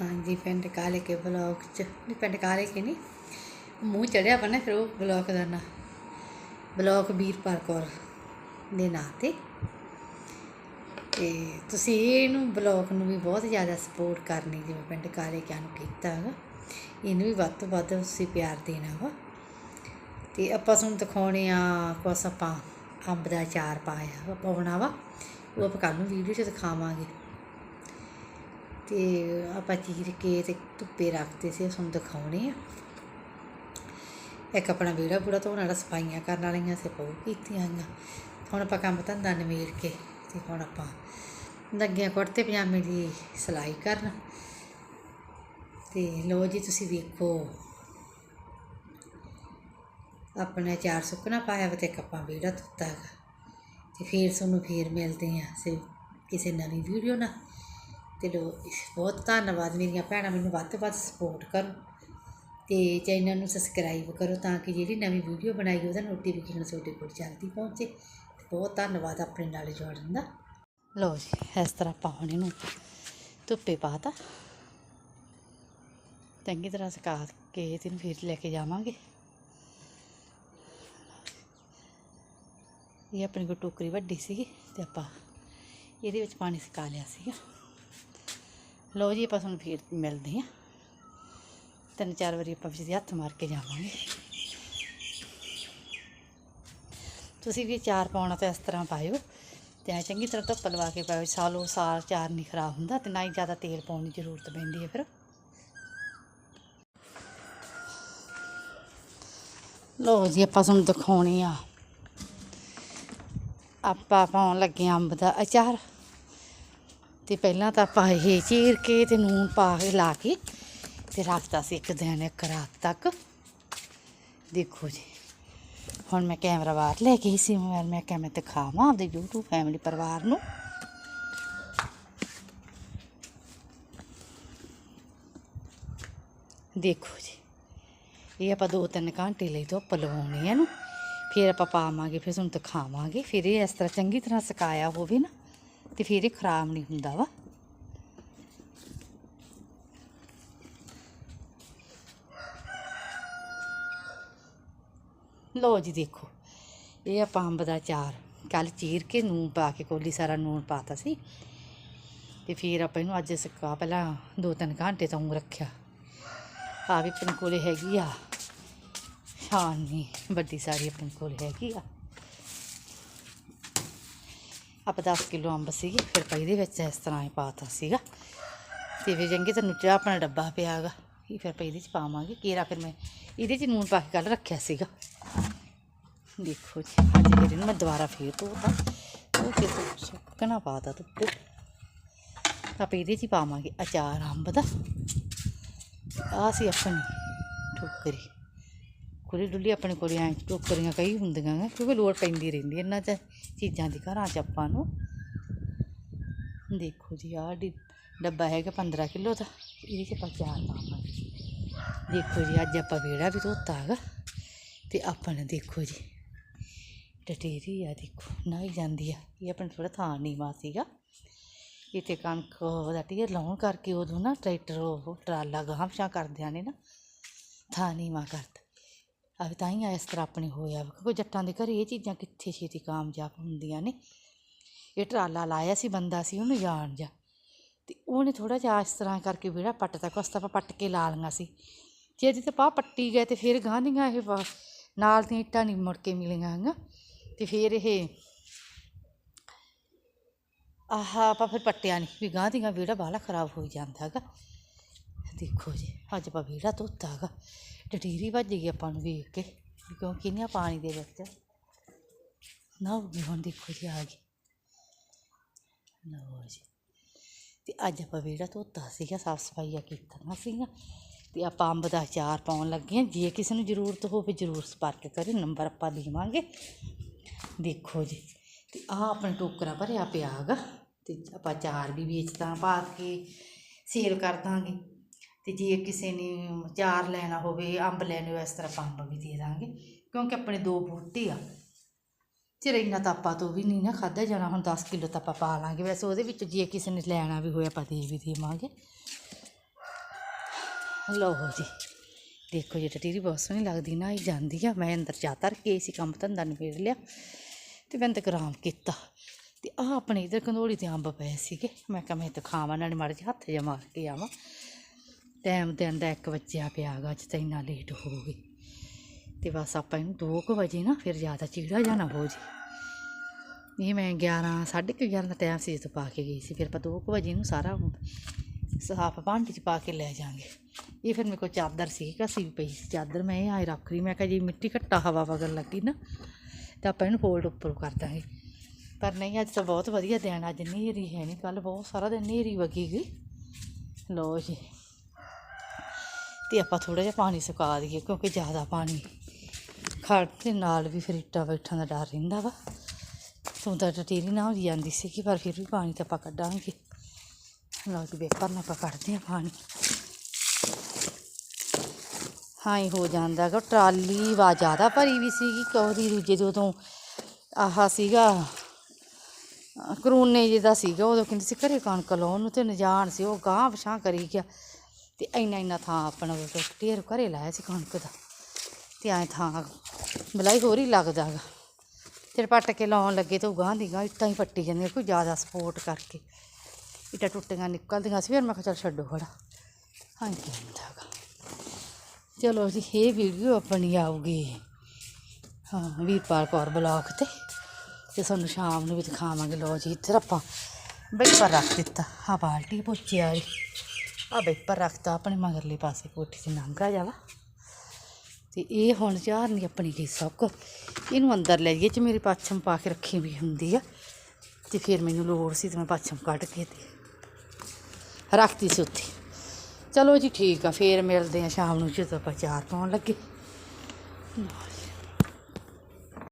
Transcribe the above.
ਹਾਂਜੀ, ਪਿੰਡ ਕਾਲੇ ਕੇ ਬਲੌਕ ਚ। ਨਹੀਂ, ਪਿੰਡ ਕਾਲੇ ਕੇ ਨਹੀਂ। ਮੂੰਹ ਚੜਿਆ ਬਣਾ ਫਿਰ ਉਹ ਬਲੌਕ ਦਾ ਨਾਂ। ਬਲੌਕ ਵੀਰਪਾਲ ਕੌਰ ਦੇ ਨਾਂ ਤੇ। ਤੇ ਤੁਸੀਂ ਇਹਨੂੰ ਬਲੌਕ ਨੂੰ ਵੀ ਬਹੁਤ ਜ਼ਿਆਦਾ ਸਪੋਰਟ ਕਰਨੀ, ਜਿਵੇਂ ਪਿੰਡ ਕਾਲੇ ਕਿਆਂ ਨੂੰ ਕੀਤਾ ਹੈਗਾ ਇਹਨੂੰ ਵੀ ਵੱਧ ਤੋਂ ਵੱਧ ਤੁਸੀਂ ਪਿਆਰ ਦੇਣਾ ਵਾ। ਤੇ ਆਪਾਂ ਤੁਹਾਨੂੰ ਦਿਖਾਉਣੇ ਆ, ਕੁਛ ਆਪਾਂ ਅੰਬ ਦਾ ਅਚਾਰ ਪਾਇਆ ਪਾਉਣਾ ਵਾ। ਉਹ ਆਪਾਂ ਕੱਲ੍ਹ ਨੂੰ ਵੀਡੀਓ 'ਚ ਦਿਖਾਵਾਂਗੇ। ਤੇ ਆਪਾਂ ਚੀਰ ਕੇ ਤੇ ਧੁੱਪੇ ਰੱਖਦੇ ਸੀ ਤੁਹਾਨੂੰ ਦਿਖਾਉਣੇ ਆ। ਇੱਕ ਆਪਣਾ ਵਿਹੜਾ ਬੂੜਾ ਧੋਣ ਵਾਲਾ, ਸਫਾਈਆਂ ਕਰਨ ਵਾਲੀਆਂ ਸੀ ਉਹ ਕੀਤੀਆਂ ਗੀਆਂ ਹੁਣ ਆਪਾਂ ਕੰਮ ਧੰਦਾ ਨਿਮੇੜ ਕੇ ਤੇ ਹੁਣ ਆਪਾਂ ਲੱਗਿਆ ਕੁੜਤੇ ਪਜਾਮੇ ਦੀ ਸਿਲਾਈ ਕਰਨ। ਤੇ ਲੋ ਜੀ, ਤੁਸੀਂ ਵੇਖੋ। ਆਪਣਾ ਚਾਰ ਸੁੱਕਣਾ ਪਾਇਆ ਵਾ ਤੇ ਇੱਕ ਆਪਾਂ ਵਿਹੜਾ ਧੋਤਾ ਹੈਗਾ। ਤੇ ਫੇਰ ਤੁਹਾਨੂੰ ਫੇਰ ਮਿਲਦੇ ਆ। ਸੇ ਕਿਸੇ ਨਵੀਂ ਵੀਡੀਓ ਨਾਲ। ਅਤੇ ਲੋ ਬਹੁਤ ਧੰਨਵਾਦ ਮੇਰੀਆਂ ਭੈਣਾਂ ਮੈਨੂੰ ਵੱਧ ਤੋਂ ਵੱਧ ਸਪੋਰਟ ਕਰੋ ਅਤੇ ਚੈਨਲ ਨੂੰ ਸਬਸਕ੍ਰਾਈਬ ਕਰੋ ਤਾਂ ਕਿ ਜਿਹੜੀ ਨਵੀਂ ਵੀਡੀਓ ਬਣਾਈ ਉਹਦਾ ਨੋਟੀਫਿਕੇਸ਼ਨ ਤੁਹਾਡੇ ਕੋਲ ਜਲਦੀ ਪਹੁੰਚੇ। ਤੇ ਬਹੁਤ ਧੰਨਵਾਦ ਆਪਣੇ ਨਾਲ ਜੋੜਨ ਦਾ। ਲਓ ਜੀ, ਇਸ ਤਰ੍ਹਾਂ ਆਪਾਂ ਹੁਣ ਇਹਨੂੰ ਧੁੱਪੇ ਪਾਤਾ। ਚੰਗੀ ਤਰ੍ਹਾਂ ਸੁਕਾ ਕੇ ਇਹਨੂੰ ਫਿਰ ਲੈ ਕੇ ਜਾਵਾਂਗੇ। ਇਹ ਆਪਣੀ ਕੋ ਟੋਕਰੀ ਵੱਡੀ ਸੀਗੀ ਤੇ ਆਪਾਂ ਇਹਦੇ ਵਿੱਚ ਪਾਣੀ ਸੁਕਾ ਲਿਆ ਸੀਗਾ। ਲੋ ਜੀ, ਆਪਾਂ ਤੁਹਾਨੂੰ ਫਿਰ ਮਿਲਦੇ ਹਾਂ। ਤਿੰਨ ਚਾਰ ਵਾਰੀ ਆਪਾਂ ਵਿੱਚ ਹੱਥ ਮਾਰ ਕੇ ਜਾਵਾਂਗੇ। ਤੁਸੀਂ ਵੀ ਚਾਰ ਪਾਉਣਾ ਤਾਂ ਇਸ ਤਰ੍ਹਾਂ ਪਾਇਓ ਤੇ ਐਂ ਚੰਗੀ ਤਰ੍ਹਾਂ ਧੁੱਪ ਲਵਾ ਕੇ ਪਾਇਓ। ਸਾਲੋ ਸਾਲ ਚਾਰ ਨਹੀਂ ਖਰਾਬ ਹੁੰਦਾ ਤੇ ਨਾ ਹੀ ਜ਼ਿਆਦਾ ਤੇਲ ਪਾਉਣ ਦੀ ਜ਼ਰੂਰਤ ਪੈਂਦੀ ਹੈ ਫਿਰ। ਲਓ ਜੀ, ਆਪਾਂ ਤੁਹਾਨੂੰ ਦਿਖਾਉਣੇ ਆ। ਆਪਾਂ ਪਾਉਣ ਲੱਗੇ ਆਂ ਅੰਬ ਦਾ ਅਚਾਰ। ਤੇ ਪਹਿਲਾਂ ਤਾਂ ਆਪਾਂ ਇਹ ਚੀਰ ਕੇ ਤੇ ਨੂਨ ਪਾ ਕੇ ਲਾ ਕੇ ਤੇ ਰੱਖਤਾ ਸੀ ਇੱਕ ਦਿਨ ਇੱਕ ਰਾਤ ਤੱਕ। ਦੇਖੋ ਜੀ, ਹੁਣ ਮੈਂ ਕੈਮਰਾ ਬਾਹਰ ਲੈ ਕੇ ਸੀ ਮੋਬਾਈਲ ਮੈਂ ਕਿਹਾ ਮੈਂ ਦਿਖਾਵਾਂ ਆਪਦੇ YouTube ਫੈਮਿਲੀ ਪਰਿਵਾਰ ਨੂੰ। ਦੇਖੋ ਜੀ, ਇਹ ਆਪਾਂ ਦੋ ਤਿੰਨ ਘੰਟੇ ਲਈ ਧੁੱਪ ਲਵਾਉਣੀ ਹੈ ਇਹਨੂੰ। ਫਿਰ ਆਪਾਂ ਪਾਵਾਂਗੇ, ਫਿਰ ਤੁਹਾਨੂੰ ਦਿਖਾਵਾਂਗੇ। ਫਿਰ ਇਹ ਇਸ ਤਰ੍ਹਾਂ ਚੰਗੀ ਤਰ੍ਹਾਂ ਸੁਕਾਇਆ ਹੋਵੇ ਨਾ। ਤੇ ਫਿਰ ਇਹ ਖਰਾਬ ਨਹੀਂ ਹੁੰਦਾ ਵਾ। ਲੋ ਜੀ ਦੇਖੋ, ਇਹ ਆਪਾਂ ਅੰਬ ਦਾ ਚਾਰ। ਕੱਲ ਚੀਰ ਕੇ ਨੂਨ ਪਾ ਕੇ ਕੋਲੀ ਸਾਰਾ ਨੂਨ ਪਾਤਾ ਸੀ। ਤੇ ਫਿਰ ਆਪਾਂ ਇਹਨੂੰ ਅੱਜ ਸੁਕਾ ਪਹਿਲਾਂ ਦੋ ਤਿੰਨ ਘੰਟੇ ਤੋਂ ਰੱਖਿਆ। ਆ ਵੀ ਆਪਣੇ ਕੋਲੇ ਹੈਗੀ ਆ। ਛਾਨਣੀ ਵੱਡੀ ਸਾਰੀ ਆਪਣੇ ਕੋਲ ਹੈਗੀ ਆ। ਆਪਾਂ 10 ਕਿਲੋ ਅੰਬ ਸੀਗੇ, ਫਿਰ ਆਪਾਂ ਇਹਦੇ ਵਿੱਚ ਇਸ ਤਰ੍ਹਾਂ ਹੀ ਪਾਤਾ ਸੀਗਾ। ਤੇ ਫਿਰ ਚੰਗੀ ਤਰ੍ਹਾਂ ਚਾਹ ਆਪਣਾ ਡੱਬਾ ਪਿਆਗਾ ਇਹ ਫਿਰ ਆਪਾਂ ਇਹਦੇ ਚ ਪਾਵਾਂਗੇ, ਕੀਰਾ ਫਿਰ ਮੈਂ ਇਹਦੇ ਚ ਨੂਨ ਪਾ ਕੇ ਕੱਲ ਰੱਖਿਆ ਸੀਗਾ। ਦੇਖੋ ਜੀ, ਅੱਜ ਫਿਰ ਇਹਨੂੰ ਮੈਂ ਦੁਬਾਰਾ ਫੇਰ ਧੋਤਾ। ਉਹ ਫਿਰ ਸੁੱਕਣਾ ਪਾਤਾ ਧੁੱਪੇ ਆਪਾਂ ਇਹਦੇ ਚ ਹੀ ਪਾਵਾਂਗੇ ਅਚਾਰ ਅੰਬ ਦਾ। ਆ ਸੀ ਆਪਣੀ ਟੋਕਰੀ ਕੁੜੀ ਡੁੱਲੀ ਆਪਣੇ ਕੋਲ ਐਂ ਟੋਕਰੀਆਂ ਕਈ ਹੁੰਦੀਆਂ ਨੇ, ਕਿਉਂਕਿ ਲੋੜ ਪੈਂਦੀ ਰਹਿੰਦੀ ਇਹਨਾਂ ਚ ਚੀਜ਼ਾਂ ਦੀ ਘਰਾਂ ਚ ਆਪਾਂ ਨੂੰ। ਦੇਖੋ ਜੀ, ਆਹ ਡੀ ਡੱਬਾ ਹੈਗਾ 15 ਕਿਲੋ ਦਾ, ਇਹਦੇ ਚ ਆਪਾਂ ਚਾਰ ਪਾਵਾਂਗੇ। ਦੇਖੋ ਜੀ, ਅੱਜ ਆਪਾਂ ਵਿਹੜਾ ਵੀ ਧੋਤਾ ਹੈਗਾ, ਤੇ ਆਪਾਂ ਨੇ ਦੇਖੋ ਜੀ, ਟਟੇਰੀ ਆ ਦੇਖੋ ਨਾਈ ਜਾਂਦੀ ਆ। ਇਹ ਆਪਣਾ ਥੋੜਾ ਥਾਂ ਨੀਵਾਂ ਸੀਗਾ। ਇੱਥੇ ਕਣਕ ਦਾ ਢੇਰ ਲਾਉਣ ਕਰਕੇ ਉਦੋਂ ਨਾ ਟਰੈਕਟਰ ਉਹ ਟਰਾਲਾ ਗਾਂਹ ਪਿਛਾਂਹ ਕਰਦਿਆਂ ਨੇ ਨਾ, ਥਾਂ ਨੀਵਾਂ ਕਰਤਾ। ਆ ਤਾਂ ਹੀ ਇਸ ਤਰ੍ਹਾਂ ਆਪਣੇ ਹੋਇਆ ਵਾ, ਕਿਉਂਕਿ ਜੱਟਾਂ ਦੇ ਘਰੇ ਇਹ ਚੀਜ਼ਾਂ ਕਿੱਥੇ ਛੇਤੀ ਕਾਮਯਾਬ ਹੁੰਦੀਆਂ ਨੇ। ਇਹ ਟਰਾਲਾ ਲਾਇਆ ਸੀ ਬੰਦਾ ਸੀ, ਉਹਨੂੰ ਜਾਣ ਜਾ। ਤੇ ਉਹਨੇ ਥੋੜਾ ਜਿਹਾ ਇਸ ਤਰ੍ਹਾਂ ਕਰਕੇ ਵਿਹੜਾ ਪੱਟ ਤੱਕ ਤਾਂ ਆਪਾਂ ਪੱਟ ਕੇ ਲਾ ਲਈਆਂ ਸੀ। ਜੇ ਇਹਦੀ ਤੇ ਪਾ ਪੱਟੀ ਗਏ ਤੇ ਫਿਰ ਗਾਂ ਦੀਆਂ ਇਹ ਨਾਲ ਦੀਆਂ ਇੱਟਾਂ ਨਹੀਂ ਮੁੜ ਕੇ ਮਿਲੀਆਂ ਹੈਗੀਆਂ। ਤੇ ਫਿਰ ਇਹ ਆਹ ਆਪਾਂ ਫਿਰ ਪੱਟਿਆ ਨਹੀਂ, ਵੀ ਗਾਂ ਦੀਆਂ ਵਿਹੜਾ ਬਾਹਲਾ ਖਰਾਬ ਹੋ ਜਾਂਦਾ ਹੈਗਾ। ਦੇਖੋ ਜੀ, ਅੱਜ ਆਪਾਂ ਵਿਹੜਾ ਧੋਤਾ ਹੈਗਾ। ਟਟੀਰੀ ਭੱਜ ਗਈ ਆਪਾਂ ਨੂੰ ਵੇਖ ਕੇ, ਕਿਉਂਕਿ ਨਾ ਪਾਣੀ ਦੇ ਵਿੱਚ। ਨਾ ਹੋ ਗਈ ਹੁਣ ਦੇਖੋ ਜੀ ਆ ਗਈ। ਲਓ ਜੀ। ਤੇ ਅੱਜ ਆਪਾਂ ਵਿਹੜਾ ਧੋਤਾ ਸੀਗਾ ਸਾਫ਼ ਸਫਾਈਆਂ ਕੀਤੀਆਂ ਸੀਗੀਆਂ ਤੇ ਆਪਾਂ ਅੰਬ ਦਾ ਅਚਾਰ ਪਾਉਣ ਲੱਗੇ ਹਾਂ। ਜੇ ਕਿਸੇ ਨੂੰ ਜ਼ਰੂਰਤ ਹੋਵੇ, ਜ਼ਰੂਰ ਸੰਪਰਕ ਕਰੇ, ਨੰਬਰ ਆਪਾਂ ਦੇਵਾਂਗੇ। ਦੇਖੋ ਜੀ। ਤੇ ਆਹ ਆਪਣਾ ਟੋਕਰਾ ਭਰਿਆ ਪਿਆ ਹੈਗਾ। ਤੇ ਆਪਾਂ ਅਚਾਰ ਵੀ ਵੇਚਦਾ ਪਾ ਕੇ, ਸੇਲ ਕਰ ਦਾਂਗੇ। ਅਤੇ ਜੇ ਕਿਸੇ ਨੇ ਅਚਾਰ ਲੈਣਾ ਹੋਵੇ, ਅੰਬ ਲੈਣੇ ਹੋ ਇਸ ਤਰ੍ਹਾਂ ਆਪਾਂ ਅੰਬ ਵੀ ਦੇ ਦਾਂਗੇ। ਕਿਉਂਕਿ ਆਪਣੇ ਦੋ ਬੂਟੇ ਆ। ਚਿਰ ਇੰਨਾ ਤਾਂ ਆਪਾਂ ਤੋਂ ਵੀ ਨਹੀਂ ਨਾ ਖਾਧਾ ਜਾਣਾ, ਹੁਣ 10 ਕਿਲੋ ਤਾਂ ਆਪਾਂ ਪਾ ਲਾਂਗੇ। ਵੈਸੇ ਉਹਦੇ ਵਿੱਚ ਜੇ ਕਿਸੇ ਨੇ ਲੈਣਾ ਵੀ ਹੋਇਆ, ਆਪਾਂ ਦੇ ਵੀ ਦੇਵਾਂਗੇ। ਲਓ ਜੀ, ਦੇਖੋ ਜੀ ਟਟੀਰੀ ਬਹੁਤ ਸੋਹਣੀ ਲੱਗਦੀ ਨਾ ਇਹ ਜਾਂਦੀ ਆ। ਮੈਂ ਅੰਦਰ ਜਾ ਤਰ ਕੇ ਸੀ, ਕੰਮ ਧੰਦਾ ਨਿਬੇੜ ਲਿਆ ਤੇ ਮੈਂ ਇੰਤਜ਼ਾਮ ਕੀਤਾ। ਤੇ ਆ ਆਪਣੇ ਇਧਰ ਕੰਧੋਲੀ ਤੇ ਅੰਬ ਪਏ ਸੀਗੇ। ਮੈਂ ਕਿਹਾ ਮੈਂ ਤਾਂ ਖਾਵਾਂ, ਨਾਲੇ ਮਾੜੇ ਜਿਹੇ ਹੱਥ ਜਿਹਾ ਮਾਰ ਕੇ ਆਵਾਂ। ਟਾਈਮ ਦੇ ਦਾ 1 ਵਜਿਆ ਪਿਆ ਗਾ ਅੱਜ ਤਾਂ ਇੰਨਾ ਲੇਟ ਹੋ ਗਈ। ਤੇ ਬਸ ਆਪਾਂ ਇਹਨੂੰ 2 ਵਜੇ ਨਾ ਫਿਰ ਜ਼ਿਆਦਾ ਚੀੜਾ ਜਾਣਾ ਹੋ ਜੀ ਇਹ ਮੈਂ 11 11:30 ਦਾ ਟਾਈਮ ਸੀ ਜਦੋਂ ਪਾ ਕੇ ਗਈ ਸੀ, ਫਿਰ ਆਪਾਂ 2 ਵਜੇ ਇਹਨੂੰ ਸਾਰਾ ਸਾਫ਼ ਭਾਂਡੇ 'ਚ ਪਾ ਕੇ ਲੈ ਜਾਾਂਗੇ। ਇਹ ਫਿਰ ਮੇਰੇ ਕੋਲ ਚਾਦਰ ਸੀ ਘਸੀ ਪਈ ਸੀ ਚਾਦਰ, ਮੈਂ ਇਹ ਆਏ ਰੱਖ ਲਈ ਮੈਂ ਕਿਹਾ ਜੀ ਮਿੱਟੀ ਘੱਟਾ ਹਵਾ ਵਗਣ ਲੱਗੀ ਨਾ, ਤਾਂ ਆਪਾਂ ਇਹਨੂੰ ਫੋਲਡ ਉੱਪਰ ਕਰ ਦਾਂਗੇ। ਪਰ ਨਹੀਂ, ਅੱਜ ਤਾਂ ਬਹੁਤ ਵਧੀਆ ਦਿਨ ਅੱਜ ਨੇਰੀ ਹੈ ਨਹੀਂ ਕੱਲ ਬਹੁਤ ਸਾਰਾ ਦਿਨ ਨੇਰੀ ਵਗੀ ਗਈ। ਲੋ ਜੀ। ਤੇ ਆਪਾਂ ਥੋੜਾ ਜਿਹਾ ਪਾਣੀ ਸੁਕਾ ਦਈਏ ਕਿਉਂਕਿ ਜ਼ਿਆਦਾ ਪਾਣੀ ਖੜ ਦੇ ਨਾਲ ਵੀ ਫਿਰ ਇੱਟਾਂ ਬੈਠਣ ਦਾ ਡਰ ਰਹਿੰਦਾ ਵਾ। ਤੂੰ ਤਾਂ ਟਟੀਰੀ ਨਾ ਹੋਈ ਜਾਂਦੀ ਸੀ ਕਿ ਪਰ ਫਿਰ ਵੀ ਪਾਣੀ ਤਾਂ ਆਪਾਂ ਕੱਢਾਂਗੇ। ਲਓ ਜੀ ਵੇਪਰ ਨਾਲ ਆਪਾਂ ਕੱਢਦੇ ਹਾਂ ਪਾਣੀ। ਹਾਂ ਹੀ ਹੋ ਜਾਂਦਾ ਗਾ। ਟਰਾਲੀ ਵਾ ਜ਼ਿਆਦਾ ਭਰੀ ਵੀ ਸੀਗੀ ਕੌਰੀ ਦੂਜੇ ਜਦੋਂ ਆਹਾ ਸੀਗਾ ਕਰੋਨੇ ਜਿਹਦਾ ਸੀਗਾ, ਉਦੋਂ ਕਹਿੰਦੇ ਸੀ ਘਰੇ ਕਣਕ ਲਾਉਣ ਨੂੰ ਤੇ ਨਜਾਣ ਸੀ, ਉਹ ਗਾਂਹ ਪਛਾਂ ਕਰੀ ਗਿਆ। ਤੇ ਇੰਨਾ ਇੰਨਾ ਥਾਂ ਆਪਣਾ ਢੇਰ ਘਰੇ ਲਾਇਆ ਸੀ ਕਣਕ ਦਾ। ਤੇ ਐਂ ਥਾਂ ਬਲਾਈ ਹੋਰ ਹੀ ਲੱਗਦਾ ਗਾ ਫਿਰ ਪੱਟ ਕੇ ਲਾਉਣ ਲੱਗੇ ਤੇ ਉਹ ਗਾਂਹ ਦੀ ਗਾਂਹ ਇੱਟਾਂ ਹੀ ਪੱਟੀ ਜਾਂਦੀਆਂ, ਕੋਈ ਜ਼ਿਆਦਾ ਸਪੋਰਟ ਕਰਕੇ। ਇੱਟਾਂ ਟੁੱਟੀਆਂ ਨਿਕਲਦੀਆਂ ਸੀ, ਫਿਰ ਮੈਂ ਕਿਹਾ ਚੱਲ ਛੱਡੋ ਖੜਾ। ਹਾਂ ਕੀ ਹੁੰਦਾ ਗਾ ਚਲੋ ਜੀ, ਇਹ ਵੀਡੀਓ ਆਪਣੀ ਆਊਗੀ। ਹਾਂ, ਵੀਰਪਾਲ ਕੌਰ ਬਲੌਗ ਤੇ। ਤੇ ਸਾਨੂੰ ਸ਼ਾਮ ਨੂੰ ਵੀ ਦਿਖਾਵਾਂਗੇ। ਲੋ ਜੀ, ਇੱਧਰ ਆਪਾਂ ਬੇਪਰ ਰੱਖ ਦਿੱਤਾ। ਆ ਬਾਲਟੀ ਪੋਚੇ ਜੀ ਆ ਬੇਪਰ ਰੱਖਤਾ ਆਪਣੇ ਮਗਰਲੇ ਪਾਸੇ ਕੋਠੀ 'ਚ ਨੰਗਾ ਜਾਵਾ ਤੇ ਇਹ ਹੁਣ ਚਾਰਨੀ ਆਪਣੀ ਗਈ ਸਭ ਕੁ ਇਹਨੂੰ ਅੰਦਰ ਲੈ ਗਈ ਚ ਮੇਰੀ ਪਾਛਮ ਪਾ ਕੇ ਰੱਖੀ ਵੀ ਹੁੰਦੀ ਆ। ਤੇ ਫਿਰ ਮੈਨੂੰ ਲੋੜ ਸੀ ਤੇ ਮੈਂ ਪਾਛਮ ਕੱਢ ਕੇ ਤੇ ਰੱਖਤੀ ਸੀ ਉੱਥੇ। ਚਲੋ ਜੀ ਠੀਕ ਆ, ਫੇਰ ਮਿਲਦੇ ਆ ਸ਼ਾਮ ਨੂੰ ਜਦੋਂ ਆਪਾਂ ਚਾਰ ਪਾਉਣ ਲੱਗੇ।